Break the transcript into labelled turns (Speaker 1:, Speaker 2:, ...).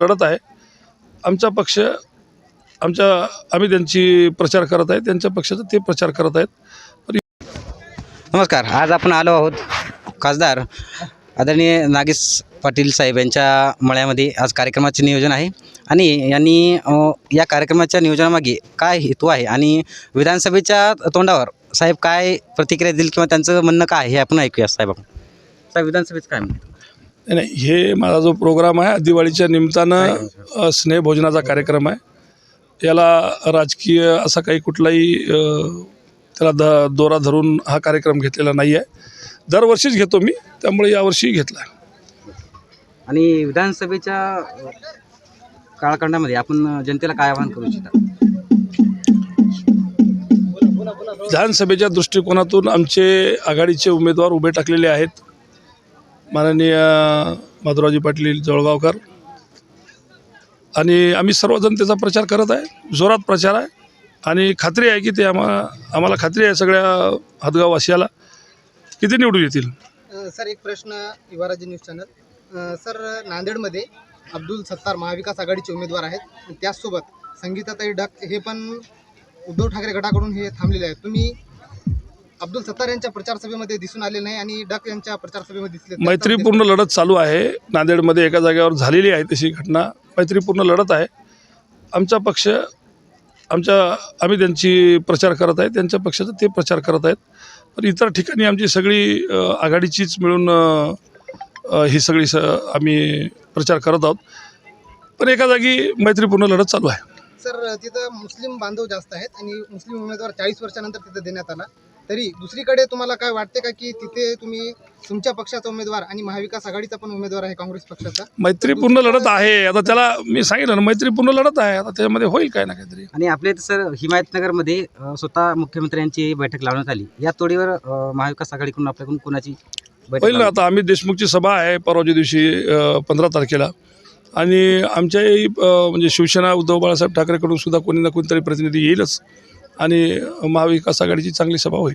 Speaker 1: लढत आहे. आमचा पक्ष आमच्या आम्ही त्यांची प्रचार करत आहे त्यांच्या पक्षाचा ते प्रचार करत आहेत.
Speaker 2: नमस्कार आज आपण आलो आहोत खासदार आदरणीय नागेश पाटील साहेब यांच्या मळ्यामध्ये. आज कार्यक्रमाचे नियोजन आहे आणि यांनी या कार्यक्रमाच्या नियोजनामागे काय हेतू आहे आणि विधानसभेच्या तोंडावर साहेब काय प्रतिक्रिया देईल किंवा त्यांचं म्हणणं काय हे आपण ऐकूया साहेब आपण. साहेब विधानसभेचं काय म्हणणं
Speaker 1: नाही, नाही हे माझा जो प्रोग्राम आहे दिवाळीच्या निमित्तानं स्नेहभोजनाचा कार्यक्रम आहे. याला राजकीय असा काही कुठलाही त्याला द दोरा धरून हा कार्यक्रम घेतलेला नाही आहे दरवर्षीच घेतो मी त्यामुळे यावर्षी घेतला आहे.
Speaker 2: आणि विधानसभेच्या काळखंडामध्ये आपण जनतेला काय आवाहन करू इच्छिता?
Speaker 1: विधानसभेच्या दृष्टिकोनातून आमचे आघाडीचे उमेदवार उभे टाकलेले आहेत. माननीय माधुराजी पाटील जळगावकर. आणि आम्ही सर्व जनतेचा प्रचार करत आहे जोरात प्रचार आहे. आणि खात्री आहे की ते आम्हा आम्हाला खात्री आहे सगळ्या हदगाववासियाला की ते निवडून येतील.
Speaker 3: सर एक प्रश्न युवाराजी न्यूज चॅनल. सर नांदेडमध्ये अब्दुल सत्तार महाविकास आघाडीचे उमेदवार आहेत. त्याचसोबत संगीताताई डक हे पण उद्धव ठाकरे गटाकडून हे थांबलेले आहेत. तुम्ही अब्दुल सत्तार यांच्या प्रचार सभेमध्ये दिसून आले नाही आणि डक यांच्या प्रचार सभेमध्ये दिसले
Speaker 1: मैत्रीपूर्ण लढत चालू आहे. नांदेडमध्ये एका जागेवर झालेली आहे तशी घटना. मैत्रीपूर्ण लढत आहे. आमचा पक्ष आमच्या आम्ही त्यांची प्रचार करत आहे. त्यांच्या पक्षाचा ते प्रचार करत आहेत. पण इतर ठिकाणी आमची सगळी आघाडीचीच मिळून ही सगळी स आम्ही प्रचार करत आहोत. पण एका जागी मैत्रीपूर्ण लढत चालू आहे.
Speaker 3: सर तिथं मुस्लिम बांधव जास्त आहेत आणि मुस्लिम उमेदवार चाळीस वर्षानंतर तिथं देण्यात आला. तरी दुसरीकडे तुम्हाला काय वाटते का की तिथे तुम्ही तुमच्या पक्षाचा उमेदवार आणि महाविकास आघाडीचा पण उमेदवार आहे काँग्रेस पक्षाचा?
Speaker 1: मैत्रीपूर्ण लढत आहे. आता त्याला मी सांगितलं ना मैत्रीपूर्ण लढत आहे. आता त्याच्यामध्ये होईल काय ना काहीतरी.
Speaker 2: आणि आपल्या इथं सर हिमायतनगरमध्ये अ, स्वतः मुख्यमंत्र्यांची बैठक लावण्यात आली. या तोडीवर अ, महाविकास आघाडीकडून आपल्याकडून कोणाची बैठक
Speaker 1: होईल ना
Speaker 2: लावण्यात
Speaker 1: आता आम्ही देशमुखची सभा आहे परवाच्या दिवशी पंधरा तारखेला. आणि आमच्याही अ, म्हणजे शिवसेना उद्धव बाळासाहेब ठाकरेकडून सुद्धा कोणी ना कोणीतरी प्रतिनिधी येईलच. आणि महाविकास आघाडीची चांगली सभा होईल.